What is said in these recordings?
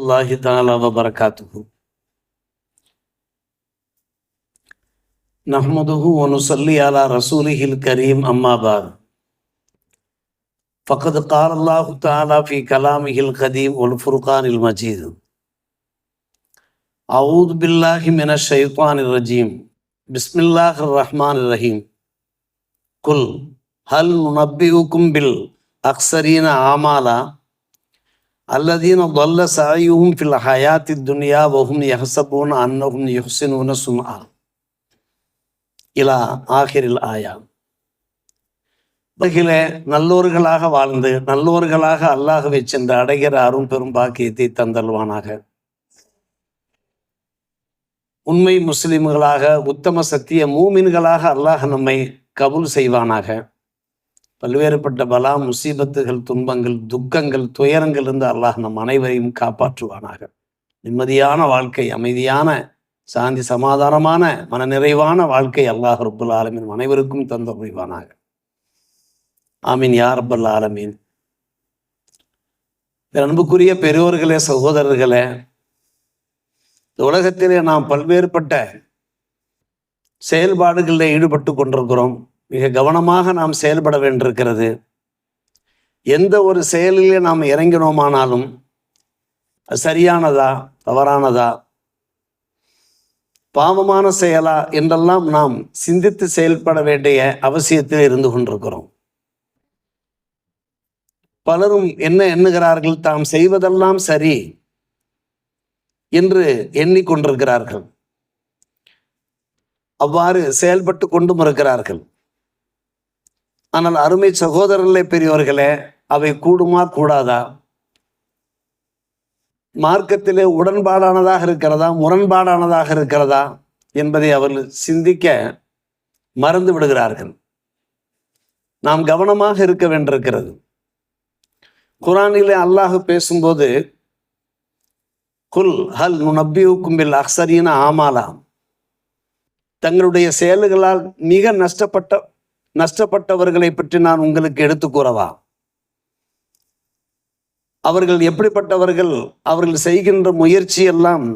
الله تعالى وبركاته نحمده ونصلي على رسوله الكريم أما بعد فقد قال الله تعالى في كلامه القديم والفرقان المجيد أعوذ بالله من الشيطان الرجيم بسم الله الرحمن الرحيم قل هل ننبئكم بالأخسرين أعمالا அல்லதீன தொல்ல சாயும் ஃபில் ஹயாத்தி துனியா வஹும் யஹசபூன் அன்னஹும் யுஹ்சினூன சுமா இலா ஆகிரில் ஆயா உலகில நல்லோர்களாக வாழ்ந்து நல்லோர்களாக அல்லாஹவை சென்று அடைகிற அரும் பெரும் பாக்கியத்தை தந்தல்வானாக. உண்மை முஸ்லிம்களாக உத்தம சத்திய மூமின்களாக அல்லாஹ் நம்மை கபூல் செய்வானாக. பல்வேறுபட்ட பலா முசீபத்துகள் துன்பங்கள் துக்கங்கள் துயரங்கள் இருந்து அல்லாஹ் நம் அனைவரையும் காப்பாற்றுவானாக. நிம்மதியான வாழ்க்கை அமைதியான சாந்தி சமாதானமான மனநிறைவான வாழ்க்கை அல்லாஹ் ரபுல் ஆலமீன் அனைவருக்கும் தந்த புரிவானாக ஆமீன் யார் ரப்பல் ஆலமீன். அன்புக்குரிய பெரியோர்களே சகோதரர்களே உலகத்திலே நாம் பல்வேறுபட்ட செயல்பாடுகளில் ஈடுபட்டு கொண்டிருக்கிறோம். மிக கவனமாக நாம் செயல்பட வேண்டியிருக்கிறது. எந்த ஒரு செயலிலே நாம் இறங்கினோமானாலும் சரியானதா தவறானதா? பாவமான செயலா என்றெல்லாம் நாம் சிந்தித்து செயல்பட வேண்டிய அவசியத்தில் இருந்து கொண்டிருக்கிறோம். பலரும் என்ன எண்ணுகிறார்கள் தாம் செய்வதெல்லாம் சரி என்று எண்ணிக்கொண்டிருக்கிறார்கள். அவ்வாறு செயல்பட்டு கொண்டும் இருக்கிறார்கள். ஆனால் அருமை சகோதரர்களே பெரியவர்களே அவை கூடுமா கூடாதா? மார்க்கத்திலே உடன்பாடானதாக இருக்கிறதா முரண்பாடானதாக இருக்கிறதா என்பதை அவர்கள் சிந்திக்க மறந்து விடுகிறார்கள். நாம் கவனமாக இருக்க வேண்டியிருக்கிறது. குரானிலே அல்லாஹ் பேசும்போது குல் ஹல் நுனப்பியுக்கும் பில் அக்சரீன ஆமாலாம். தங்களுடைய செயல்களால் மிக நஷ்டப்பட்ட நஷ்டப்பட்டவர்களை பற்றி நான் உங்களுக்கு எடுத்து கூறவா? அவர்கள் எப்படிப்பட்டவர்கள்? அவர்கள் செய்கின்ற முயற்சி எல்லாம்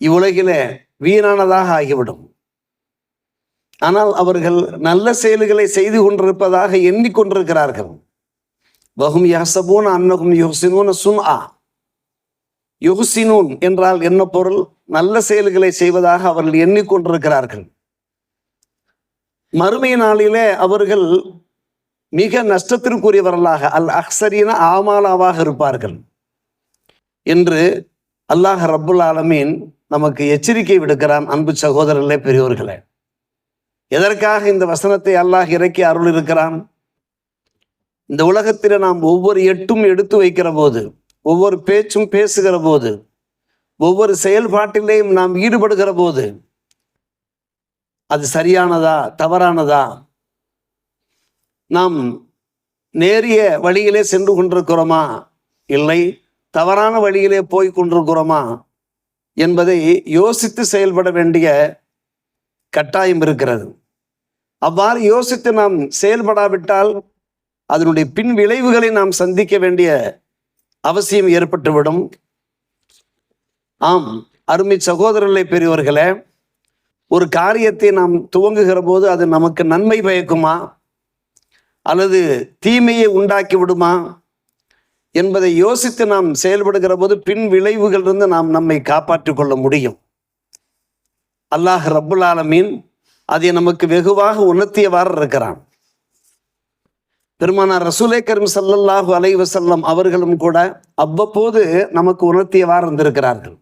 இவ்வுலகிலே வீணானதாக ஆகிவிடும். ஆனால் அவர்கள் நல்ல செயல்களை செய்து கொண்டிருப்பதாக எண்ணிக்கொண்டிருக்கிறார்கள் வகும் யாசபூன் அன்னகும் யுஹ்சினூன் சுன் ஆ யுஹ்சினூன் என்றால் என்ன பொருள்? நல்ல செயல்களை செய்வதாக அவர்கள் எண்ணிக்கொண்டிருக்கிறார்கள் மறுமை நாளிலே அவர்கள் மிக நஷ்டத்திற்குரியவர்களாக அல் அக்சரீன ஆமாலாவாக இருப்பார்கள் என்று அல்லாஹ் ரப்புல் ஆலமீன் நமக்கு எச்சரிக்கை விடுக்கிறான் அன்பு சகோதரர்களே பெரியோர்களே. எதற்காக இந்த வசனத்தை அல்லாஹ் இறக்கி அருள் இருக்கிறான் இந்த உலகத்தில் நாம் ஒவ்வொரு எட்டும் எடுத்து வைக்கிற போது ஒவ்வொரு பேச்சும் பேசுகிற போது ஒவ்வொரு செயல்பாட்டிலேயும் நாம் ஈடுபடுகிற போது அது சரியானதா தவறானதா? நாம் நேரிய வழியிலே சென்று கொண்டிருக்கிறோமா? இல்லை. தவறான வழியிலே போய் கொண்டிருக்கிறோமா? என்பதை யோசித்து செயல்பட வேண்டிய கட்டாயம் இருக்கிறது. அவ்வாறு யோசித்து நாம் செயல்படாவிட்டால் அதனுடைய பின் விளைவுகளை நாம் சந்திக்க வேண்டிய அவசியம் ஏற்பட்டுவிடும். ஆம் அருமை சகோதரர்களை பெரியவர்களே ஒரு காரியத்தை நாம் துவங்குகிற போது அது நமக்கு நன்மை பயக்குமா? அல்லது தீமையை உண்டாக்கி விடுமா? என்பதை யோசித்து நாம் செயல்படுகிற போது பின் விளைவுகளிலிருந்து நாம் நம்மை காப்பாற்றிக் கொள்ள முடியும். அல்லாஹ் ரப்புல் ஆலமீன் அதை நமக்கு வெகுவாக உணர்த்தியவாறு இருக்கிறான். பெருமானார் ரசூலே கரும் சல்லல்லாஹு அலைவசல்லம் அவர்களும் கூட அவ்வப்போது நமக்கு உணர்த்தியவாறு இருந்திருக்கிறார்கள்.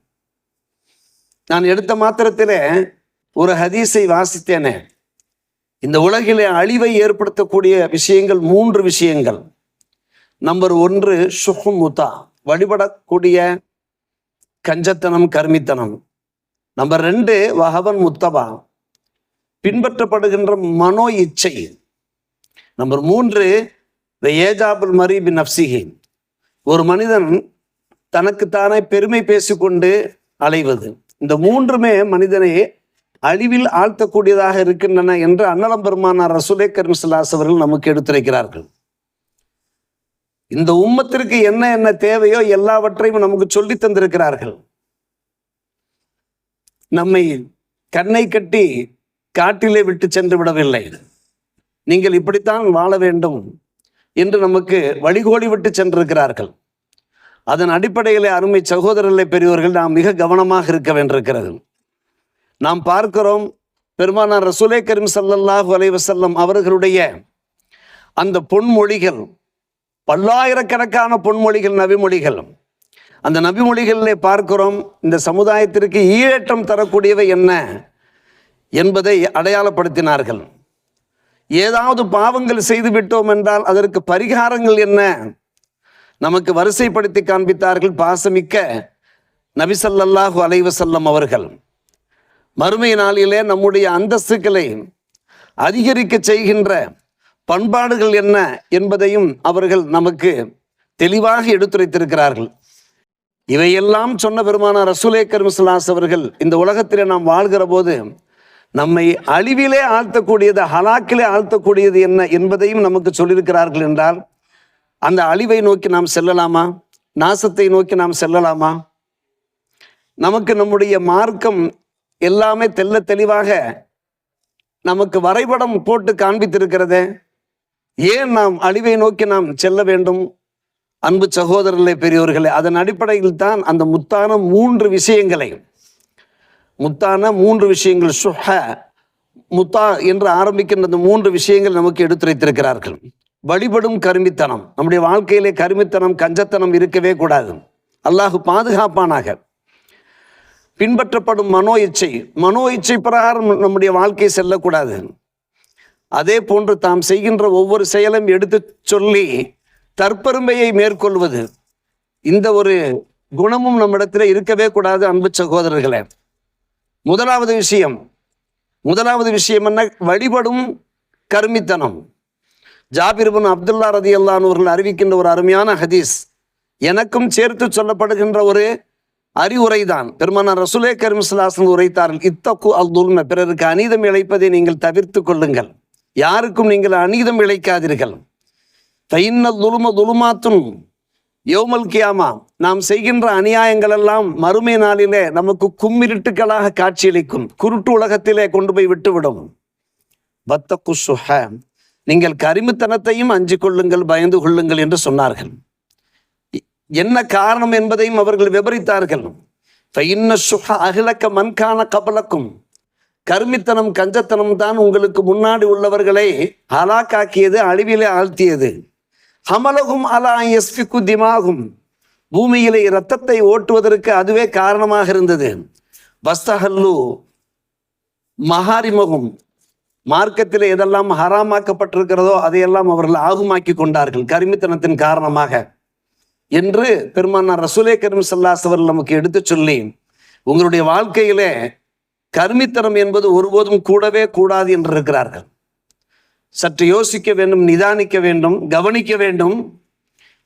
நான் எடுத்த மாத்திரத்திலே ஒரு ஹதீஸை வாசித்தேனே. இந்த உலகிலே அழிவை ஏற்படுத்தக்கூடிய விஷயங்கள் மூன்று விஷயங்கள். நம்பர் ஒன்று சுஹுமுதா வழிபடக்கூடிய கஞ்சத்தனம் கர்மித்தனம். நம்பர் ரெண்டு வஹவன் முத்தபா பின்பற்றப்படுகின்ற மனோ இச்சை. நம்பர் மூன்று த ஏஜாபுல் மரீபி நப்சிஹி ஒரு மனிதன் தனக்குத்தானே பெருமை பேசிக்கொண்டு அலைவது. இந்த மூன்றுமே மனிதனை அழிவில் ஆழ்த்தக்கூடியதாக இருக்கின்றன என்று அன்னலம் பெருமானார் ரசூலே கரிம்சலாஸ் அவர்கள் நமக்கு எடுத்துரைக்கிறார்கள். இந்த உம்மத்திற்கு என்ன என்ன தேவையோ எல்லாவற்றையும் நமக்கு சொல்லி தந்திருக்கிறார்கள். நம்மை கண்ணை கட்டி காட்டிலே விட்டு சென்று விடவில்லை. நீங்கள் இப்படித்தான் வாழ வேண்டும் என்று நமக்கு வழிகோடி விட்டு சென்றிருக்கிறார்கள். அதன் அடிப்படையிலே அருமை சகோதரர்களை பெரியவர்கள் நாம் மிக கவனமாக இருக்க வேண்டியிருக்கிறது. நாம் பார்க்கிறோம் பெருமானார் ரசூலே கரீம் சல்லல்லாஹு அலைவசல்லம் அவர்களுடைய அந்த பொன்மொழிகள் பல்லாயிரக்கணக்கான பொன்மொழிகள் நபிமொழிகள். அந்த நபிமொழிகளிலே பார்க்கிறோம் இந்த சமுதாயத்திற்கு ஈழேற்றம் தரக்கூடியவை என்ன என்பதை அடையாளப்படுத்தினார்கள். ஏதாவது பாவங்கள் செய்து விட்டோம் என்றால் அதற்கு பரிகாரங்கள் என்ன? நமக்கு வரிசைப்படுத்தி காண்பித்தார்கள் பாசமிக்க நபிசல்லாஹு அலைவசல்லம் அவர்கள். மறுமை நாளிலே நம்முடைய அந்தஸ்துக்களை அதிகரிக்க செய்கின்ற பண்பாடுகள் என்ன என்பதையும் அவர்கள் நமக்கு தெளிவாக எடுத்துரைத்திருக்கிறார்கள். இவையெல்லாம் சொன்ன பெருமான ரசூலே கருமிசுலாஸ் அவர்கள் இந்த உலகத்திலே நாம் வாழ்கிற போது நம்மை அழிவிலே ஆழ்த்தக்கூடியது ஹலாக்கிலே ஆழ்த்தக்கூடியது என்ன என்பதையும் நமக்கு சொல்லியிருக்கிறார்கள் என்றால் அந்த அழிவை நோக்கி நாம் செல்லலாமா? நாசத்தை நோக்கி நாம் செல்லலாமா? நமக்கு நம்முடைய மார்க்கம் எல்லாமே தெல்ல தெளிவாக நமக்கு வரைபடம் போட்டு காண்பித்திருக்கிறதே. ஏன் நாம் அழிவை நோக்கி நாம் செல்ல வேண்டும்? அன்பு சகோதரர்களே பெரியோர்களே அதன் அடிப்படையில் தான் அந்த முத்தான மூன்று விஷயங்களை முத்தான மூன்று விஷயங்கள் சுஹ முத்தா என்று ஆரம்பிக்கின்ற அந்த மூன்று விஷயங்கள் நமக்கு எடுத்துரைத்திருக்கிறார்கள். வழிபடும் கருமித்தனம். நம்முடைய வாழ்க்கையிலே கருமித்தனம் கஞ்சத்தனம் இருக்கவே கூடாது. அல்லாஹ் பாதுகாப்பானாக. பின்பற்றப்படும் மனோ இச்சை. மனோ இச்சை பிரகாரம் நம்முடைய வாழ்க்கை செல்லக்கூடாது. அதே போன்று தாம் செய்கின்ற ஒவ்வொரு செயலும் எடுத்து சொல்லி தற்பெருமையை மேற்கொள்வது. இந்த ஒரு குணமும் நம்மிடத்தில் இருக்கவே கூடாது அன்பு சகோதரர்களே. முதலாவது விஷயம். முதலாவது விஷயம் என்ன? வழிபடும் கருமித்தனம். ஜாபிர்பன் அப்துல்லா ரதி அவர்கள் அறிவிக்கின்ற ஒரு அருமையான ஹதீஸ். எனக்கும் சேர்த்து சொல்லப்படுகின்ற ஒரு அறிவுரைதான். பெருமானார் ரசுலே கரிம்சலாசன் உரைத்தார்கள் இத்தக்கு அல்துல்ம பிறருக்கு அநீதம் இழைப்பதை நீங்கள் தவிர்த்து கொள்ளுங்கள். யாருக்கும் நீங்கள் அநீதம் இழைக்காதீர்கள். தைன்ன துலும துலுமாத்தும் யோமல் கியாமா. நாம் செய்கின்ற அநியாயங்கள் எல்லாம் மறுமை நாளிலே நமக்கு கும்மிருட்டுகளாக காட்சியளிக்கும். குருட்டு உலகத்திலே கொண்டு போய் விட்டுவிடும். பத்த குசுஹ நீங்கள் கரிமுத்தனத்தையும் அஞ்சு கொள்ளுங்கள் பயந்து கொள்ளுங்கள் என்று சொன்னார்கள். என்ன காரணம் என்பதையும் அவர்கள் விவரித்தார்கள் அகிலக்க மண்கான கபலக்கும் கருமித்தனம் கஞ்சத்தனம் தான் உங்களுக்கு முன்னாடி உள்ளவர்களை ஹலாக்காக்கியது அழிவிலே ஆழ்த்தியது. ஹமலகும் அலா எஸ்பிக்கு திமாகும். பூமியிலே இரத்தத்தை ஓட்டுவதற்கு அதுவே காரணமாக இருந்தது. வஸ்தஹல்லு மகாரிமகும் மார்க்கத்தில் எதெல்லாம் ஹராமாக்கப்பட்டிருக்கிறதோ அதையெல்லாம் அவர்கள் ஆகுமாக்கி கொண்டார்கள் கருமித்தனத்தின் காரணமாக. என்று பெருமானார் ரசூலே கரீம் சல்லாஸ் அவர்கள் நமக்கு எடுத்து சொல்லி உங்களுடைய வாழ்க்கையிலே கருமித்தனம் என்பது ஒருபோதும் கூடவே கூடாது என்று இருக்கிறார்கள். சற்று யோசிக்க வேண்டும் நிதானிக்க வேண்டும் கவனிக்க வேண்டும்.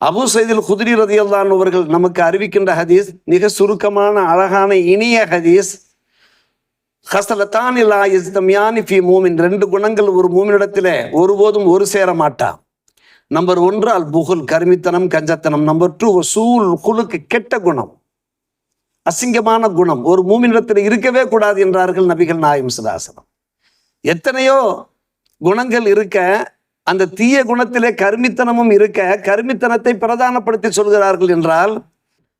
அபு சைதில் குதிரி ரதியல்லான் அவர்கள் நமக்கு அறிவிக்கின்ற ஹதீஸ் மிக சுருக்கமான அழகான இனிய ஹதீஸ். ஹசலத்தான் இல்லா இஸ்தம்யானி ஃபி மூமின். ரெண்டு குணங்கள் ஒரு மூமினிடத்திலே ஒருபோதும் ஒரு சேர மாட்டான் நம்பர் ஒன்று அல் புகுல் கருமித்தனம் கஞ்சத்தனம். நம்பர் டூ சூல் குலுக்கு கெட்ட குணம். அசிங்கமான குணம். ஒரு மூமினிடத்தில் இருக்கவே கூடாது என்றார்கள் நபிகள் நாயம் சுதாசனம் எத்தனையோ குணங்கள் இருக்க அந்த தீய குணத்திலே கருமித்தனமும் இருக்க கருமித்தனத்தை பிரதானப்படுத்தி சொல்கிறார்கள் என்றால்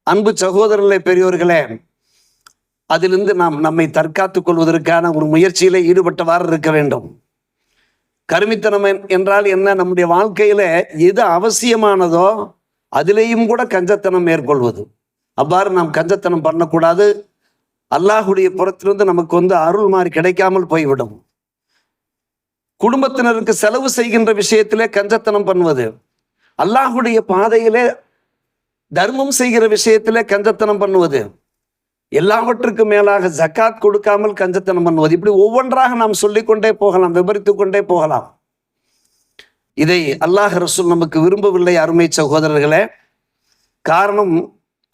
அன்பு சகோதரர்களே பெரியோர்களே அதிலிருந்து நாம் நம்மை தற்காத்துக் கொள்வதற்கான ஒரு முயற்சியிலே ஈடுபட்டவாறு இருக்க வேண்டும். கருமித்தனம் என்றால் என்ன? நம்முடைய வாழ்க்கையில எது அவசியமானதோ அதிலேயும் கூட கஞ்சத்தனம் மேற்கொள்வது. அவ்வாறு நாம் கஞ்சத்தனம் பண்ணக்கூடாது. அல்லாஹுடைய புறத்திலிருந்து நமக்கு வந்து அருள் மாதிரி கிடைக்காமல் போய்விடும். குடும்பத்தினருக்கு செலவு செய்கின்ற விஷயத்திலே கஞ்சத்தனம் பண்ணுவது. அல்லாஹுடைய பாதையிலே தர்மம் செய்கிற விஷயத்திலே கஞ்சத்தனம் பண்ணுவது. எல்லாவற்றுக்கும் மேலாக ஜக்காத் கொடுக்காமல் கஞ்சத்தனம் பண்ணுவது. இப்படி ஒவ்வொன்றாக நாம் சொல்லிக்கொண்டே போகலாம் விபரித்துக் கொண்டே போகலாம். இதை அல்லாஹ் ரசூல் நமக்கு விரும்பவில்லை அருமை சகோதரர்களே. காரணம்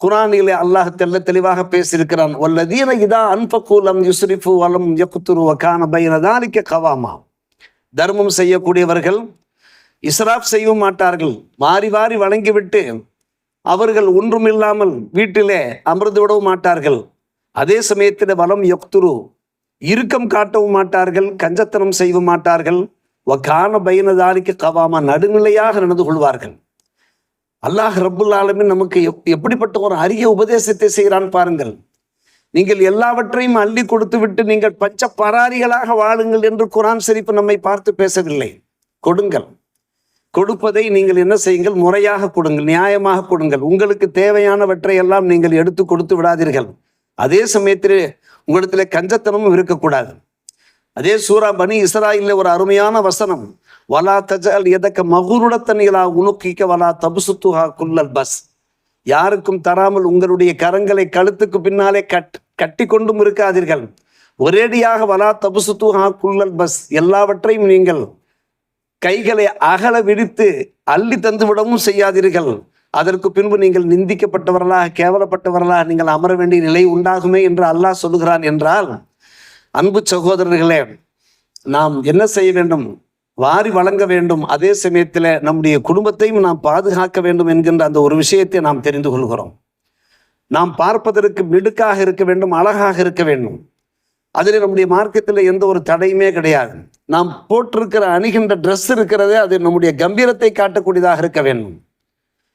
குரானிலே அல்லாஹ் தெல்ல தெளிவாக பேசியிருக்கிறான். வல்லதீன இதா அன்பகூலம் யுஸ்ரிஃபு வலம் யகுத்துரு வகான பைன கவாமா. தர்மம் செய்யக்கூடியவர்கள் இஸ்ராப் செய்ய மாட்டார்கள். மாறி மாறி வழங்கிவிட்டு அவர்கள் ஒன்றுமில்லாமல் வீட்டிலே அமர்ந்து விடவும் மாட்டார்கள். அதே சமயத்தில் வலம் யொக்துரு இறுக்கம் காட்டவும் மாட்டார்கள் கஞ்சத்தனம் செய்ய மாட்டார்கள். வக்கான பயனதாரிக்கு கவாமா நடுநிலையாக நடந்து கொள்வார்கள். அல்லாஹ் ரபுல் ஆலமின் நமக்கு எப்- எப்படிப்பட்ட ஒரு அரிய உபதேசத்தை செய்கிறான் பாருங்கள். நீங்கள் எல்லாவற்றையும் அள்ளி கொடுத்து விட்டு நீங்கள் பச்சை பராரிகளாக வாழுங்கள் என்று குரான் சரிப்பு நம்மை பார்த்து பேசவில்லை. கொடுங்கள். கொடுப்பதை நீங்கள் என்ன செய்யுங்கள்? முறையாக கொடுங்கள் நியாயமாக கொடுங்கள். உங்களுக்கு தேவையானவற்றை எல்லாம் நீங்கள் எடுத்து கொடுத்து விடாதீர்கள். அதே சமயத்தில் உங்களிடத்தில் கஞ்சத்தனமும் இருக்கக்கூடாது. அதே சூரா பனி இஸ்ராயில்ல ஒரு அருமையான வசனம். வலா தஜல் எதக்க மகுருடத்தனிகளா உணுக்கிக்க வலா தபுசுத்துஹா குல்லல் பஸ். யாருக்கும் தராமல் உங்களுடைய கரங்களை கழுத்துக்கு பின்னாலே கட் கட்டி கொண்டும் இருக்காதீர்கள். ஒரேடியாக வலா தபுசுத்துஹா குல்லல் பஸ் எல்லாவற்றையும் நீங்கள் கைகளை அகல விரித்து அள்ளி தந்து விடவும் செய்யாதீர்கள். அதற்கு பின்பு நீங்கள் நிந்திக்கப்பட்டவர்களா கேவலப்பட்டவர்களா நீங்கள் அமர வேண்டிய நிலை உண்டாகுமே என்று அல்லாஹ் சொல்லுகிறான் என்றால் அன்பு சகோதரர்களே நாம் என்ன செய்ய வேண்டும்? வாரி வழங்க வேண்டும். அதே சமயத்தில் நம்முடைய குடும்பத்தையும் நாம் பாதுகாக்க வேண்டும் என்கின்ற அந்த ஒரு விஷயத்தை நாம் தெரிந்து கொள்கிறோம். நாம் பார்ப்பதற்கு மிடுக்காக இருக்க வேண்டும் அழகாக இருக்க வேண்டும். அதில் நம்முடைய மார்க்கத்தில் எந்த ஒரு தடையுமே கிடையாது. நாம் போட்டிருக்கிற அணிகின்ற ட்ரெஸ் இருக்கிறதே அது நம்முடைய கம்பீரத்தை காட்டக்கூடியதாக இருக்க வேண்டும்.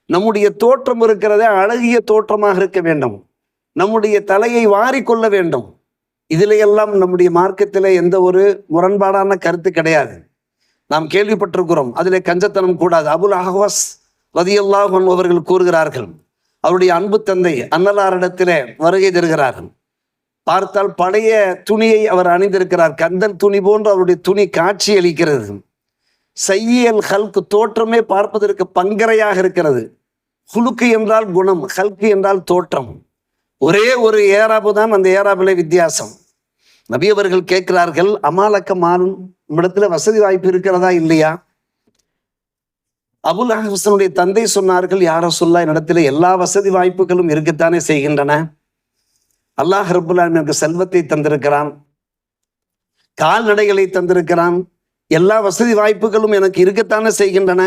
நம்முடைய தோற்றம் இருக்கிறதே அழகிய தோற்றமாக இருக்க வேண்டும். நம்முடைய தலையை வாரிக்கொள்ள வேண்டும். இதில் எல்லாம் நம்முடைய மார்க்கத்தில் எந்த ஒரு முரண்பாடான கருத்து கிடையாது. நாம் கேள்விப்பட்டிருக்கிறோம் அதில் கஞ்சத்தனம் கூடாது. அபுல் அஹ்வாஸ் ரதியல்லாஹ் அவர்கள் கூறுகிறார்கள் அவருடைய அன்பு தந்தை அன்னலாரிடத்திலே வருகை தருகிறார்கள். பார்த்தால் பழைய துணியை அவர் அணிந்திருக்கிறார். கந்தல் துணி போன்று அவருடைய துணி காட்சி அளிக்கிறது. செய்யல் ஹல்கு தோற்றமே பார்ப்பதற்கு பங்கரையாக இருக்கிறது. ஹுலுக்கு என்றால் குணம் ஹல்கு என்றால் தோற்றம். ஒரே ஒரு ஏராபு தான் அந்த ஏராபிலே வித்தியாசம். நபி அவர்கள் கேட்கிறார்கள் அமாலக்க மாறும் இடத்துல வசதி வாய்ப்பு இருக்கிறதா இல்லையா? அபுல் ஹசனுடைய தந்தை சொன்னார்கள் யார சொல்லா என்னிடத்துல எல்லா வசதி வாய்ப்புகளும் இருக்கத்தானே செய்கின்றன? அல்லாஹ் ரபுல்லாமிற்கு எனக்கு செல்வத்தை தந்திருக்கிறான். கால்நடைகளை தந்திருக்கிறான். எல்லா வசதி வாய்ப்புகளும் எனக்கு இருக்கத்தானே செய்கின்றன.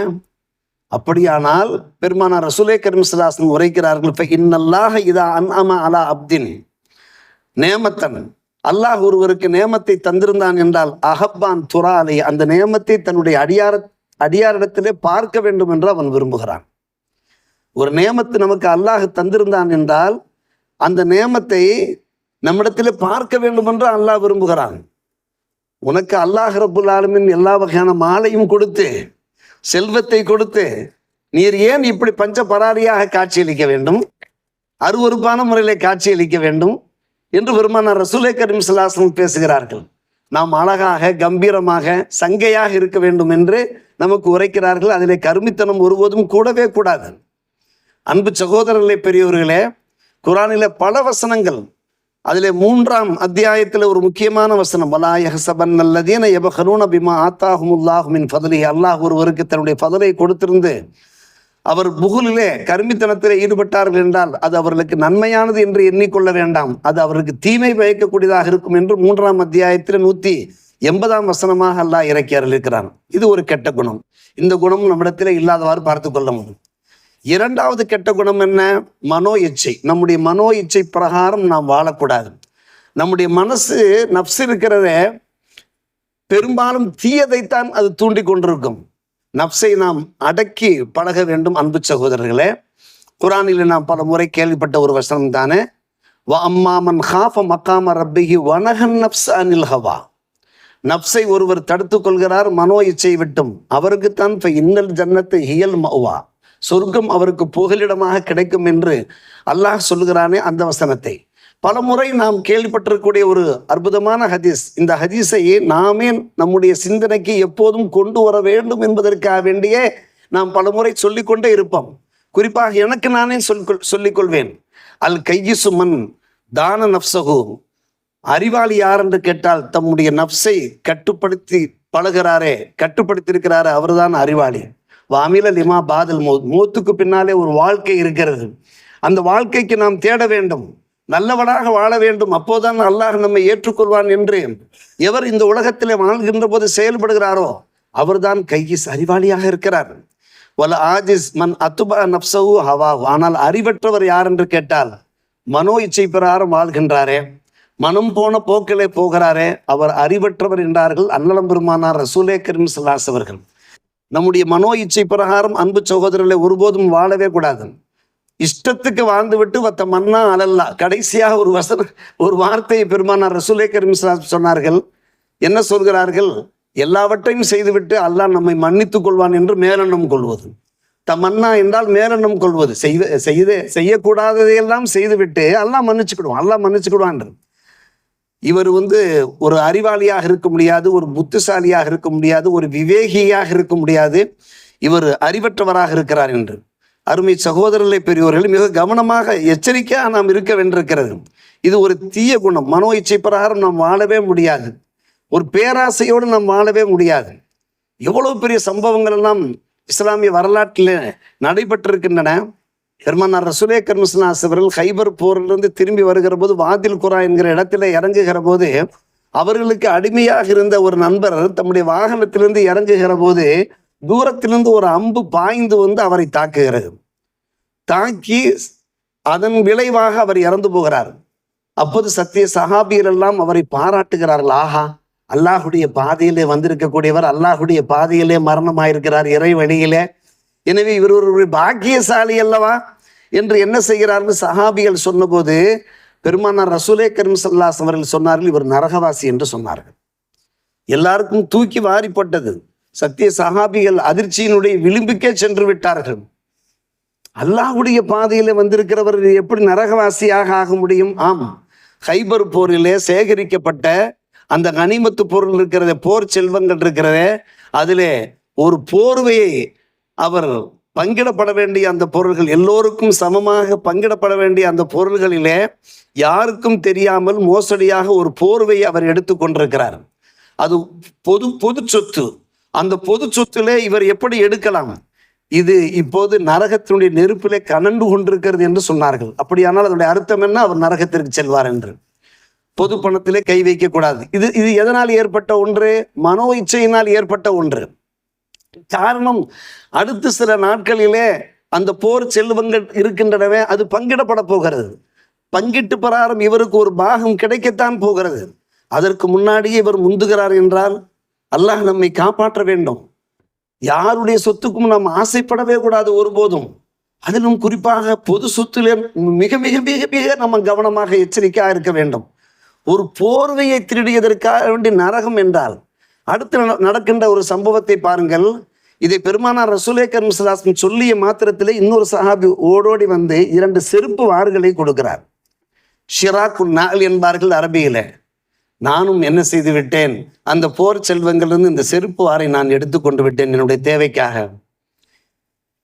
அப்படியானால் பெருமானார் ரசூலே கரிம்சலாசன் உரைக்கிறார்கள் இப்போ இன்னல்லாக இதா அன் அமா அலா அப்தின். நேமத்தன். அல்லாஹ் ஒருவருக்கு நேமத்தை தந்திருந்தான் என்றால் அஹப்பான் துராலை. அந்த நேமத்தை தன்னுடைய அடியார அடியாரிடத்திலே பார்க்க வேண்டும் என்று அவன் விரும்புகிறான். ஒரு நேமத்தை நமக்கு அல்லாஹ் தந்திருந்தான் என்றால் அந்த நேமத்தை நம்மிடத்தில் பார்க்க வேண்டும் என்று அல்லாஹ் விரும்புகிறான். உனக்கு அல்லாஹ் ரபுல் ஆலமின் எல்லா வகையான மாலையும் கொடுத்து செல்வத்தை கொடுத்து நீர் ஏன் இப்படி பஞ்ச பராரியாக காட்சியளிக்க வேண்டும்? அருவருப்பான முறையிலே காட்சியளிக்க வேண்டும் என்று பெருமானார் ரசூலே கரீம் சிலாசன் பேசுகிறார்கள். நாம் அழகாக கம்பீரமாக சங்கையாக இருக்க வேண்டும் என்று நமக்கு உரைக்கிறார்கள். அதிலே கருமித்தனம் ஒருபோதும் கூடவே கூடாது. அன்பு சகோதரர்களே பெரியவர்களே குரானில பல வசனங்கள். அதில் மூன்றாம் அத்தியாயத்தில் ஒரு முக்கியமான வசனம். வலாயக சபன் நல்லதீன எபஹரூன பிமா ஆத்தாஹுமுல்லாஹு ஃபதலி அல்லாஹ் ஒருவருக்கு தன்னுடைய ஃபதலை கொடுத்திருந்து அவர் புகுலிலே கருமித்தனத்திலே ஈடுபட்டார்கள் என்றால் அது அவர்களுக்கு நன்மையானது என்று எண்ணிக்கொள்ள வேண்டாம். அது அவருக்கு தீமை பயக்கக்கூடியதாக இருக்கும் என்று மூன்றாம் அத்தியாயத்தில் நூற்றி எண்பதாம் வசனமாக அல்லாஹ் இறக்கி இருக்கிறான் இது ஒரு கெட்ட குணம். இந்த குணம் நம்மிடத்திலே இல்லாதவாறு பார்த்து கொள்ள முடியும். இரண்டாவது கெட்ட குணம் என்ன? மனோ இச்சை. நம்முடைய மனோ இச்சை பிரகாரம் நாம் வாழக்கூடாது. நம்முடைய மனசு நப்ஸ் இருக்கிறத பெரும்பாலும் தீயதைத்தான் அது தூண்டி கொண்டிருக்கும். நப்சை நாம் அடக்கி பழக வேண்டும் அன்பு சகோதரர்களே. குரானில் நாம் பல முறை கேள்விப்பட்ட ஒரு வசனம் தானே? வ அம்மாமன் ஹாஃப மக்காம ரப்பிகி வனகன் நப்ஸ் அனில் ஹவா. நப்சை ஒருவர் தடுத்துக் கொள்கிறார் மனோ இச்சை விட்டும். அவருக்குத்தான் இப்போ இன்னல் ஜன்னத்தை ஹியல் மௌவா சொர்க்கம் அவருக்கு புகலிடமாக கிடைக்கும் என்று அல்லாஹ் சொல்லுகிறானே அந்த வசனத்தை. பலமுறை நாம் கேள்விப்பட்டிருக்கக்கூடிய ஒரு அற்புதமான ஹதீஸ். இந்த ஹதீஸை நாமே நம்முடைய சிந்தனைக்கு எப்போதும் கொண்டு வர வேண்டும் என்பதற்காக வேண்டியே நாம் பலமுறை சொல்லிக்கொண்டே இருப்போம். குறிப்பாக எனக்கு நானே சொல் சொல்லிக்கொள்வேன். அல் கையிசுமன் தான நப்சகு அறிவாளி யார் என்று கேட்டால் தம்முடைய நப்சை கட்டுப்படுத்தி பழகிறாரே கட்டுப்படுத்தியிருக்கிறாரே அவர்தான் அறிவாளி. வாமில லிமா பாதல் மௌத். மூத்துக்கு பின்னாலே ஒரு வாழ்க்கை இருக்கிறது. அந்த வாழ்க்கைக்கு நாம் தேட வேண்டும். நல்லவனாக வாழ வேண்டும். அப்போதான் அல்லாஹ் நம்மை ஏற்றுக்கொள்வான் என்று எவர் இந்த உலகத்திலே வாழ்கின்ற போது செயல்படுகிறாரோ அவர்தான் கையிஸ் அறிவாளியாக இருக்கிறார். வல ஆஜிஸ் மன் அத்துபா நப்சவு ஹவா ஆனால் அறிவற்றவர் யார் என்று கேட்டால் மனோ இச்சை பிரகாரம் வாழ்கின்றாரே. மனம் போன போக்கிலே போகிறாரே. அவர் அறிவற்றவர் என்றார்கள் அன்னலம் பெருமானார் ரசூலே கரீம் சல்லாஸ் அவர்கள். நம்முடைய மனோ இச்சை பிரகாரம் அன்பு சகோதரர்களை ஒருபோதும் வாழவே கூடாது. இஷ்டத்துக்கு வாழ்ந்துவிட்டு வத்த மன்னா அலல்லா. கடைசியாக ஒரு வசன ஒரு வார்த்தையை பெருமானார் ரசூலே கரீம் சொன்னார்கள். என்ன சொல்கிறார்கள்? எல்லாவற்றையும் செய்துவிட்டு அல்லாஹ் நம்மை மன்னித்துக் கொள்வான் என்று மேலெண்ணம் கொள்வது. தமன்னா என்றால் மேலெண்ணம் கொள்வது. செய்த செய்து செய்யக்கூடாததையெல்லாம் செய்துவிட்டு அல்லாஹ் மன்னிச்சுக்கிடுவான். அல்லாஹ் மன்னிச்சுக்கிடுவான் இவர் வந்து ஒரு அறிவாளியாக இருக்க முடியாது ஒரு புத்திசாலியாக இருக்க முடியாது ஒரு விவேகியாக இருக்க முடியாது. இவர் அறிவற்றவராக இருக்கிறார் என்று. அருமை சகோதரர்களை பெரியவர்கள் மிக கவனமாக எச்சரிக்கையாக நாம் இருக்க வேண்டியிருக்கிறது. இது ஒரு தீய குணம். மனோ இச்சை பிரகாரம் நாம் வாழவே முடியாது. ஒரு பேராசையோடு நாம் வாழவே முடியாது. எவ்வளவு பெரிய சம்பவங்கள் எல்லாம் இஸ்லாமிய வரலாற்றில் நடைபெற்றிருக்கின்றன. பெருமானார் ரசுலே கர்மஸ்லாஸ் அவர்கள் ஹைபர் போரிலிருந்து திரும்பி வருகிற போது வாதில் குரா என்கிற இடத்துல இறங்குகிற போது அவர்களுக்கு அடிமையாக இருந்த ஒரு நண்பர் தம்முடைய வாகனத்திலிருந்து இறங்குகிற போது தூரத்திலிருந்து ஒரு அம்பு பாய்ந்து வந்து அவரை தாக்குகிறது. தாக்கி அதன் விளைவாக அவர் இறந்து போகிறார். அப்போது சத்திய சகாபியர் எல்லாம் அவரை பாராட்டுகிறார்கள். ஆஹா அல்லாஹுடைய பாதையிலே வந்திருக்கக்கூடியவர் அல்லாஹுடைய பாதையிலே மரணமாயிருக்கிறார். இறை வழியிலே எனவே இவர் ஒரு பாக்கியசாலி அல்லவா? என்று என்ன செய்கிறார்கள் சஹாபிகள் சொன்னபோது பெருமானார் ரசூலே கரீம் சல்லாஸ் அவர்கள் சொன்னார்கள் இவர் நரகவாசி என்று சொன்னார்கள். எல்லாருக்கும் தூக்கி வாரிப்பட்டது சத்திய சஹாபிகள் அதிர்ச்சியினுடைய விளிம்புக்கே சென்று விட்டார்கள். அல்லாஹ்வுடைய பாதையில வந்திருக்கிறவர் எப்படி நரகவாசியாக ஆக முடியும்? ஆம். ஹைபர் போரிலே சேகரிக்கப்பட்ட அந்த கனிமத்து பொருள் இருக்கிறத போர் செல்வங்கள் இருக்கிறத அதிலே ஒரு போர்வையை அவர் பங்கிடப்பட வேண்டிய அந்த பொருள்கள் எல்லோருக்கும் சமமாக பங்கிடப்பட வேண்டிய அந்த பொருள்களிலே யாருக்கும் தெரியாமல் மோசடியாக ஒரு போர்வை அவர் எடுத்து கொண்டிருக்கிறார். அது பொது பொது சொத்து. அந்த பொது சொத்திலே இவர் எப்படி எடுக்கலாம்? இது இப்போது நரகத்தினுடைய நெருப்பிலே கனண்டு கொண்டிருக்கிறது என்று சொன்னார்கள். அப்படியானால் அதனுடைய அர்த்தம் என்ன? அவர் நரகத்திற்கு செல்வார் என்று. பொது பணத்திலே கை வைக்க கூடாது. இது இது எதனால் ஏற்பட்ட ஒன்று? மனோ இச்சையினால் ஏற்பட்ட ஒன்று. காரணம் அடுத்த சில நாட்களிலே அந்த போர் செல்வங்கள் இருக்கின்றனவே அது பங்கிடப்பட போகிறது. பங்கிட்டு பிரகாரம் இவருக்கு ஒரு பாகம் கிடைக்கத்தான் போகிறது. அதற்கு முன்னாடியே இவர் முந்துகிறார் என்றால் அல்லாஹ் நம்மை காப்பாற்ற வேண்டும். யாருடைய சொத்துக்கும் நாம் ஆசைப்படவே கூடாது ஒருபோதும். அதிலும் குறிப்பாக பொது சொத்துல மிக மிக மிக மிக நம்ம கவனமாக எச்சரிக்கையாக இருக்க வேண்டும். ஒரு போர்வையை திருடியதற்காக வேண்டி நரகம் என்றால் அடுத்து நடக்கின்ற ஒரு சம்பவத்தை பாருங்கள். இதை பெருமானார் ரசூலே கர்மசலாசன் சொல்லிய மாத்திரத்திலே இன்னொரு சஹாபி ஓடோடி வந்து இரண்டு செருப்பு வார்களை கொடுக்கிறார். ஷிராக்கு நாள் என்பார்கள் அரபியில. நானும் என்ன செய்து விட்டேன்? அந்த போர் செல்வங்களிலிருந்து இந்த செருப்பு வாரை நான் எடுத்துக்கொண்டு விட்டேன் என்னுடைய தேவைக்காக.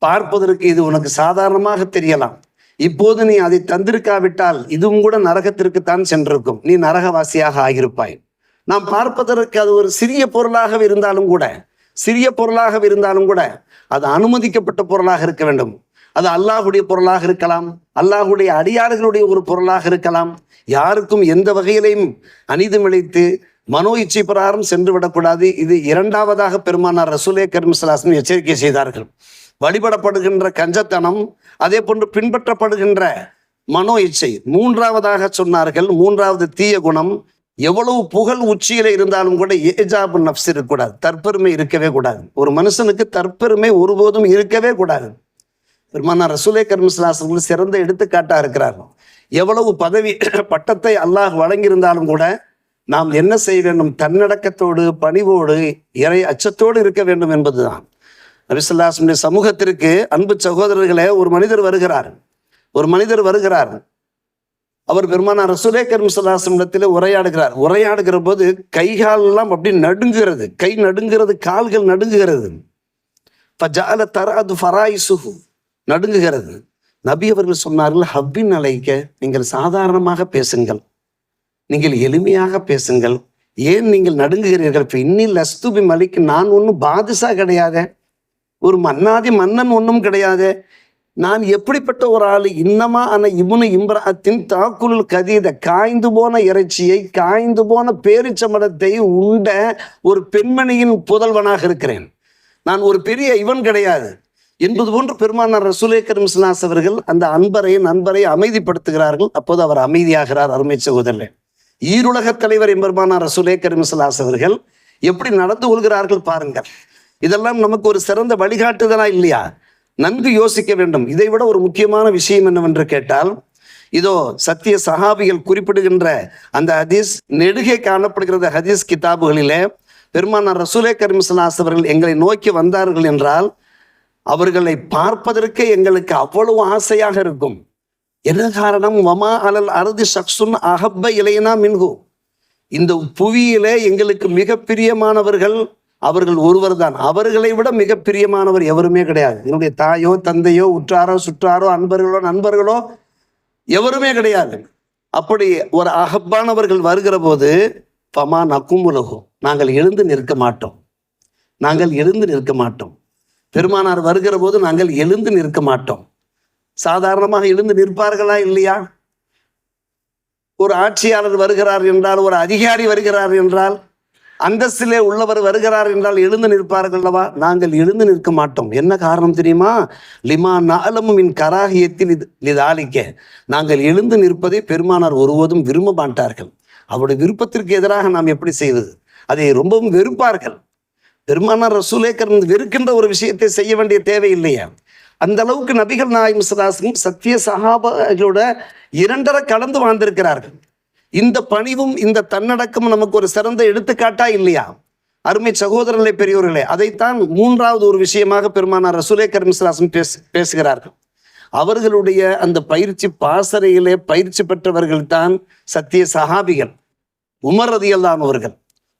பார்ப்பதற்கு இது உனக்கு சாதாரணமாக தெரியலாம். இப்போது நீ அதை தந்திருக்காவிட்டால் இதுவும் கூட நரகத்திற்குத்தான் சென்றிருக்கும். நீ நரகவாசியாக ஆகியிருப்பாய். நாம் பார்ப்பதற்கு அது ஒரு சிறிய பொருளாக இருந்தாலும் கூட சிறிய பொருளாக இருந்தாலும் கூட அது அனுமதிக்கப்பட்ட பொருளாக இருக்க வேண்டும். அது அல்லாஹுடைய பொருளாக இருக்கலாம் அல்லாஹுடைய அடியார்களுடைய ஒரு பொருளாக இருக்கலாம். யாருக்கும் எந்த வகையிலையும் அநீதமிழைத்து மனோ இச்சை பிரகாரம் சென்று விடக்கூடாது. இது இரண்டாவதாக பெருமானார் ரசூலே கர்மசலாசன் எச்சரிக்கை செய்தார்கள். வழிபடப்படுகின்ற கஞ்சத்தனம் அதே போன்று பின்பற்றப்படுகின்ற மனோ இச்சை மூன்றாவதாக சொன்னார்கள் மூன்றாவது தீய குணம் எவ்வளவு புகழ் உச்சியில இருந்தாலும் கூட ஏஜாபு நப்ஸ் இருக்கக்கூடாது. தற்பெருமை இருக்கவே கூடாது. ஒரு மனுஷனுக்கு தற்பெருமை ஒருபோதும் இருக்கவே கூடாது. பெருமானா ரசூலே கர்மஸ்லாசர்கள் சிறந்த எடுத்துக்காட்டா இருக்கிறார். எவ்வளவு பதவி பட்டத்தை அல்லாஹ் வழங்கியிருந்தாலும் கூட நாம் என்ன செய்ய வேண்டும்? தன்னடக்கத்தோடு பணிவோடு இறை அச்சத்தோடு இருக்க வேண்டும் என்பதுதான். நபிசுல்லாசனுடைய சமூகத்திற்கு அன்பு சகோதரர்களே ஒரு மனிதர் வருகிறார். ஒரு மனிதர் வருகிறார். அவர் பெருமானார் ரசூலே கர்மசல்லாசம் உரையாடுகிறார். உரையாடுகிற போது கைகால் எல்லாம் அப்படி நடுங்குகிறது. கை நடுங்கிறது கால்கள் நடுங்குகிறது. ஃபஜால தராது ஃபராயிசுஹு. நடுங்குகிறது. நபி அவர்கள் சொன்னார்கள் ஹப்பின் அலைக்க நீங்கள் சாதாரணமாக பேசுங்கள். நீங்கள் எளிமையாக பேசுங்கள். ஏன் நீங்கள் நடுங்குகிறீர்கள்? இப்போ இன்னில் அஸ்துபி மலிக்கு நான் ஒன்றும் பாதுஷா கிடையாது. ஒரு மன்னாதி மன்னன் ஒன்றும் கிடையாது. நான் எப்படிப்பட்ட ஒரு ஆள்? இன்னமா ஆன இவனு இம்ராத்தின் தாக்குல் கதீத காய்ந்து போன இறைச்சியை காய்ந்து போன பேரிச்சமடத்தை உண்ட ஒரு பெண்மணியின் புதல்வனாக இருக்கிறேன். நான் ஒரு பெரிய இவன் கிடையாது. என்பது போன்று பெருமானார் ரசூலே கரிம்ஸ்லாஸ் அவர்கள் அந்த அன்பரை நண்பரை அமைதிப்படுத்துகிறார்கள். அப்போது அவர் அமைதியாகிறார் அருமை சகோதரன் ஈருலக தலைவர் எம்பெருமானார் ரசூலே கரிம்ஸ்லாஸ் அவர்கள் எப்படி நடந்து கொள்கிறார்கள் பாருங்கள். இதெல்லாம் நமக்கு ஒரு சிறந்த வழிகாட்டுதலா இல்லையா? நன்கு யோசிக்க வேண்டும். இதை விட ஒரு முக்கியமான விஷயம் என்னவென்று கேட்டால் இதோ சத்திய சஹாபிகள் குறிப்பிடுகின்ற அந்த ஹதீஸ் நெடுகே காணப்படுகிறது ஹதீஸ் கிதாபுகளிலே பெருமானார் ரசூலே கரிம்சலாஸ் அவர்கள் எங்களை நோக்கி வந்தார்கள் என்றால் அவர்களை பார்ப்பதற்கு எங்களுக்கு அவ்வளவு ஆசையாக இருக்கும். என்ன காரணம்? வமா அலல் அறுதி சக்சுன் அகப்ப இலையனா மின்கு இந்த புவியிலே எங்களுக்கு மிக பிரியமானவர்கள் அவர்கள் ஒருவர் தான் அவர்களை விட மிக பிரியமானவர் எவருமே கிடையாது. என்னுடைய தாயோ தந்தையோ உற்றாரோ சுற்றாரோ அன்பர்களோ நண்பர்களோ எவருமே கிடையாது. அப்படி ஒரு அகப்பானவர்கள் வருகிற போது பமா நக்கும் உலகம் நாங்கள் எழுந்து நிற்க மாட்டோம். நாங்கள் எழுந்து நிற்க மாட்டோம். பெருமானார் வருகிற போது நாங்கள் எழுந்து நிற்க மாட்டோம். சாதாரணமாக எழுந்து நிற்பார்களா இல்லையா? ஒரு ஆட்சியாளர் வருகிறார் என்றால் ஒரு அதிகாரி வருகிறார் என்றால் அந்தஸ்திலே உள்ளவர் வருகிறார் என்றால் எழுந்து நிற்பார்கள் அல்லவா? நாங்கள் எழுந்து நிற்க மாட்டோம். என்ன காரணம் தெரியுமா? லிமா நாலமும் இன் கராகியத்தில் இது நாங்கள் எழுந்து நிற்பதை பெருமானார் ஒருவதும் விரும்ப மாட்டார்கள். அவருடைய விருப்பத்திற்கு எதிராக நாம் எப்படி செய்வது? அதை ரொம்பவும் வெறுப்பார்கள். பெருமானார் ரசூலேக்கர் வெறுக்கின்ற ஒரு விஷயத்தை செய்ய வேண்டிய தேவை இல்லையா அந்த அளவுக்கு நபிகள் நாயம் சதாசும் சத்திய சகாபாகளோட இரண்டரை கலந்து வாழ்ந்திருக்கிறார்கள். இந்த பணிவும் இந்த தன்னடக்கமும் நமக்கு ஒரு சிறந்த எடுத்துக்காட்டா இல்லையா? அருமை சகோதரர்களே பெரியோர்களே அதைத்தான் மூன்றாவது ஒரு விஷயமாக பெருமானார் ரசூலே கரிமிஸ்லாசம் பேச பேசுகிறார்கள். அவர்களுடைய அந்த பயிற்சி பாசறையிலே பயிற்சி பெற்றவர்கள் தான் சத்திய சகாபிகள் உமர் அவர்கள்.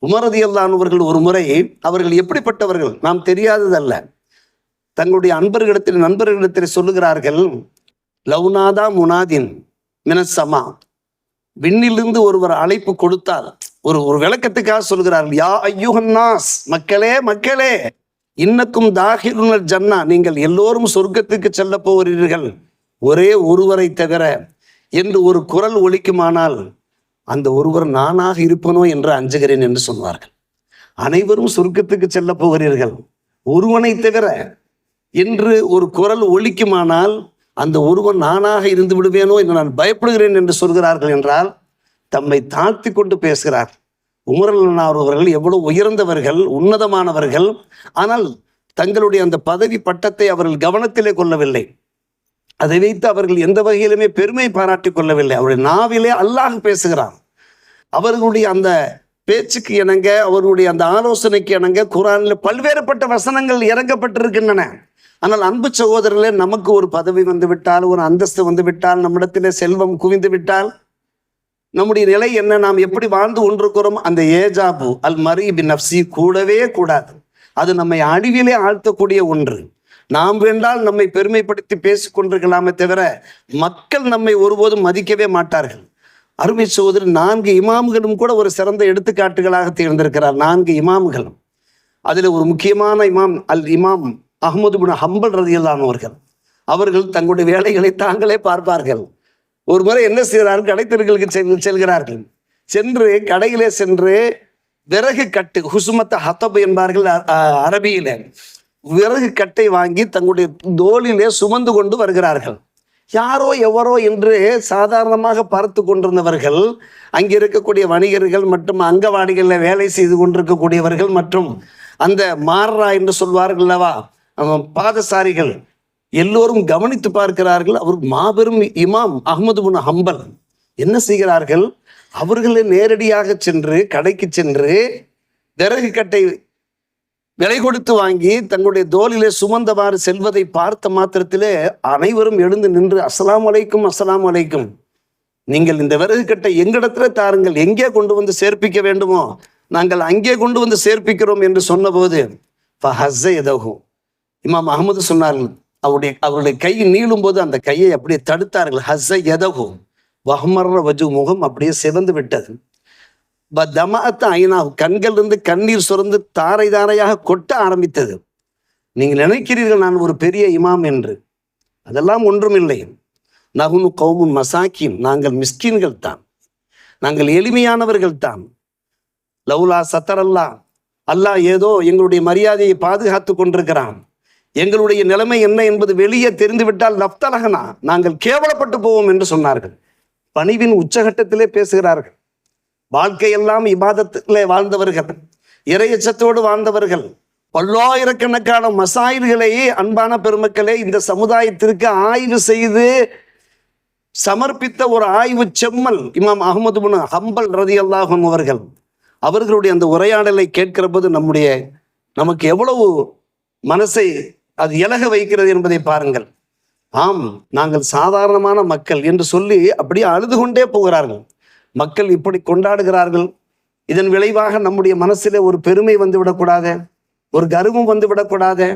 உமர் அவர்கள் ஒரு முறை அவர்கள் எப்படிப்பட்டவர்கள் நாம் தெரியாததல்ல. தங்களுடைய அன்பர்களிடத்தில் நண்பர்களிடத்தில் சொல்லுகிறார்கள் லவ்னாதா முனாதின் மினசமா விண்ணிலிருந்து ஒருவர் அழைப்பு கொடுத்தால் ஒரு ஒரு விளக்கத்துக்காக சொல்கிறார்கள் யா ஐயுகன்னாஸ் மக்களே மக்களே இன்னக்கும் தாகிருனர் ஜன்னா நீங்கள் எல்லோரும் சொர்க்கத்துக்கு செல்ல போகிறீர்கள். ஒரே ஒருவரை தவிர என்று ஒரு குரல் ஒலிக்குமானால் அந்த ஒருவர் நானாக இருப்பனோ என்று அஞ்சுகிறேன் என்று சொல்வார்கள். அனைவரும் சொர்க்கத்துக்கு செல்ல போகிறீர்கள். ஒருவனை தவிர என்று ஒரு குரல் ஒலிக்குமானால் அந்த ஒருவன் நானாக இருந்து விடுவேனோ என்று நான் பயப்படுகிறேன் என்று சொல்கிறார்கள் என்றால் தம்மை தாழ்த்தி கொண்டு பேசுகிறார். உமரலனார் அவர்கள் எவ்வளவு உயர்ந்தவர்கள் உன்னதமானவர்கள் ஆனால் தங்களுடைய அந்த பதவி பட்டத்தை அவர்கள் கவனத்திலே கொள்ளவில்லை. அதை வைத்து அவர்கள் எந்த வகையிலுமே பெருமை பாராட்டி கொள்ளவில்லை. அவருடைய நாவிலே அல்லாஹ் பேசுகிறான். அவர்களுடைய அந்த பேச்சுக்கு இணங்க அவர்களுடைய அந்த ஆலோசனைக்கு இணங்க குரானில் பல்வேறுபட்ட வசனங்கள் இறங்கப்பட்டிருக்கின்றன. ஆனால் அன்பு சகோதரர்களே நமக்கு ஒரு பதவி வந்து விட்டால் ஒரு அந்தஸ்து வந்து விட்டால் நம்மிடத்திலே செல்வம் குவிந்து விட்டால் நம்முடைய நிலை என்ன? நாம் எப்படி வாழ்ந்து கொண்டிருக்கிறோம்? அந்த ஏஜாபு அல் மரி பின் நப்சி கூடவே கூடாது. அது நம்மை அழிவிலே ஆழ்த்தக்கூடிய ஒன்று. நாம் வேண்டால் நம்மை பெருமைப்படுத்தி பேசிக் கொண்டிருக்கலாமே தவிர மக்கள் நம்மை ஒருபோதும் மதிக்கவே மாட்டார்கள். அருமை சகோதரி நான்கு இமாம்களும் கூட ஒரு சிறந்த எடுத்துக்காட்டுகளாக தேர்ந்திருக்கிறார் நான்கு இமாம்களும். அதில் ஒரு முக்கியமான இமாம் அல் இமாம் அகமது பின் ஹம்பல் ரதியல்லான் அவர்கள். தங்களுடைய வேலைகளை தாங்களே பார்ப்பார்கள். ஒரு முறை என்ன செய்கிறார்கள்? கடைத்தெருக்களுக்கு செல்கிறார்கள். சென்று கடையிலே சென்று விறகு கட்டு ஹுசுமத்த ஹத்தப் என்பார்கள் அரபியில. விறகு கட்டை வாங்கி தங்களுடைய தோளிலே சுமந்து கொண்டு வருகிறார்கள். யாரோ எவரோ என்று சாதாரணமாக பார்த்து கொண்டிருந்தவர்கள் அங்கே இருக்கக்கூடிய வணிகர்கள் மற்றும் அங்கவாடிகளில் வேலை செய்து கொண்டிருக்கக்கூடியவர்கள் மற்றும் அந்த மாறா என்று சொல்வார்கள் அல்லவா? பாதசாரிகள் எல்லோரும் கவனித்து பார்க்கிறார்கள். அவர் மாபெரும் இமாம் அகமது முன் ஹம்பல். என்ன செய்கிறார்கள்? அவர்களே நேரடியாக சென்று கடைக்கு சென்று விறகு கட்டை விலை கொடுத்து வாங்கி தங்களுடைய தோலிலே சுமந்தவாறு செல்வதை பார்த்த மாத்திரத்திலே அனைவரும் எழுந்து நின்று அஸ்லாம் அலைக்கும் அஸ்லாம் அலைக்கும். நீங்கள் இந்த விறகு கட்டை எங்கிடத்துல தாருங்கள். எங்கே கொண்டு வந்து சேர்ப்பிக்க வேண்டுமோ? நாங்கள் அங்கே கொண்டு வந்து சேர்ப்பிக்கிறோம் என்று சொன்னபோது ஃபஹஸ்ஸ எதகும் இமாம் அகமது சொன்னார்கள் அவருடைய அவருடைய கை நீளும் போது அந்த கையை அப்படியே தடுத்தார்கள். ஹஸ்ஸ எதகு வஹமர வஜு முகம் அப்படியே சிவந்து விட்டது. தமத்த ஐநா கண்கள் இருந்து கண்ணீர் சுரந்து தாரை தாரையாக கொட்ட ஆரம்பித்தது. நீங்கள் நினைக்கிறீர்கள் நான் ஒரு பெரிய இமாம் என்று. அதெல்லாம் ஒன்றுமில்லை. நகுனு கௌமுன் மசாக்கின் நாங்கள் மிஸ்கின்கள் தான். நாங்கள் எளிமையானவர்கள் தான். லவுலா சத்தரல்லா அல்லாஹ் ஏதோ எங்களுடைய மரியாதையை பாதுகாத்து கொண்டிருக்கிறான். எங்களுடைய நிலைமை என்ன என்பது வெளியே தெரிந்துவிட்டால் நப்தலகனா? நாங்கள் கேவலப்பட்டு போவோம் என்று சொன்னார்கள். பணிவின் உச்சகட்டத்திலே பேசுகிறார்கள். வாழ்க்கையெல்லாம் இபாதத்திலே வாழ்ந்தவர்கள் இறையச்சத்தோடு வாழ்ந்தவர்கள் பல்லாயிரக்கணக்கான மசாயில்களையே அன்பான பெருமக்களே இந்த சமுதாயத்திற்கு ஆய்வு செய்து சமர்ப்பித்த ஒரு ஆய்வு செம்மல் இமாம் அகமது முன் ஹம்பல் ரதி அல்லாஹம் அவர்கள் அவர்களுடைய அந்த உரையாடலை கேட்கிற போது நம்முடைய நமக்கு எவ்வளவு மனசை அது இலக வைக்கிறது என்பதை பாருங்கள். ஆம் நாங்கள் சாதாரணமான மக்கள் என்று சொல்லி அப்படியே அழுது கொண்டே போகிறார்கள். மக்கள் இப்படி கொண்டாடுகிறார்கள். இதன் விளைவாக நம்முடைய மனசிலே ஒரு பெருமை வந்து விடக்கூடாது. ஒரு கர்வம் வந்து விடக்கூடாது.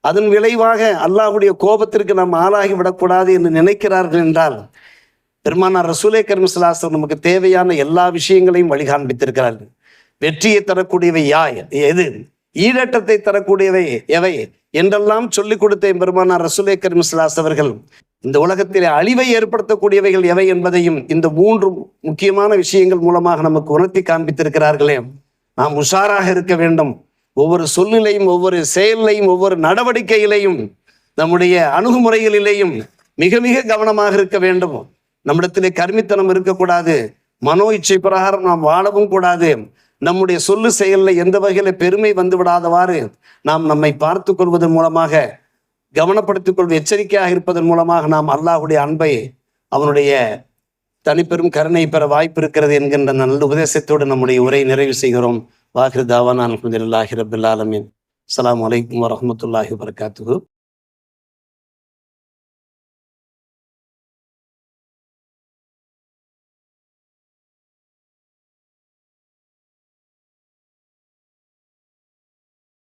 அதன் விளைவாக அல்லாஹுடைய கோபத்திற்கு நாம் ஆளாகி விடக்கூடாது என்று நினைக்கிறார்கள் என்றால் பெருமானார் ரசூலே கர்மசலாசர் நமக்கு தேவையான எல்லா விஷயங்களையும் வழிகாண்பித்திருக்கிறார்கள். வெற்றியை தரக்கூடியவை யாய் எது? ஈழட்டத்தை தரக்கூடியவை எவை? என்றெல்லாம் சொல்லிக் கொடுத்த பெருமானார் ரசுலே கர்மசலாஸ் அவர்கள். இந்த உலகத்தில் அழிவை ஏற்படுத்தக்கூடியவைகள் எவை என்பதையும் இந்த மூன்று முக்கியமான விஷயங்கள் மூலமாக நமக்கு உணர்த்தி காண்பித்திருக்கிறார்களே. நாம் உஷாராக இருக்க வேண்டும். ஒவ்வொரு சொல்லிலையும் ஒவ்வொரு செயலையும் ஒவ்வொரு நடவடிக்கையிலையும் நம்முடைய அணுகுமுறைகளிலேயும் மிக மிக கவனமாக இருக்க வேண்டும். நம்மிடத்திலே கருமித்தனம் இருக்கக்கூடாது. மனோ இச்சை பிரகாரம் நாம் வாழவும் கூடாது. நம்முடைய சொல்லு செயலில் எந்த வகையில பெருமை வந்து விடாதவாறு நாம் நம்மை பார்த்து கொள்வதன் மூலமாக கவனப்படுத்திக் கொள்வது எச்சரிக்கையாக இருப்பதன் மூலமாக நாம் அல்லாஹுடைய அன்பை அவனுடைய தனிப்பெரும் கருணை பெற வாய்ப்பு இருக்கிறது என்கின்ற நல்ல உபதேசத்தோடு நம்முடைய உரை நிறைவு செய்கிறோம். வாஹிர் தாவான் அலமதுல்லாஹி ரபுல்லாலமின் அலாம் வலைக்கம் வரமத்துல்லாஹி வரஹ்மத்துல்லாஹி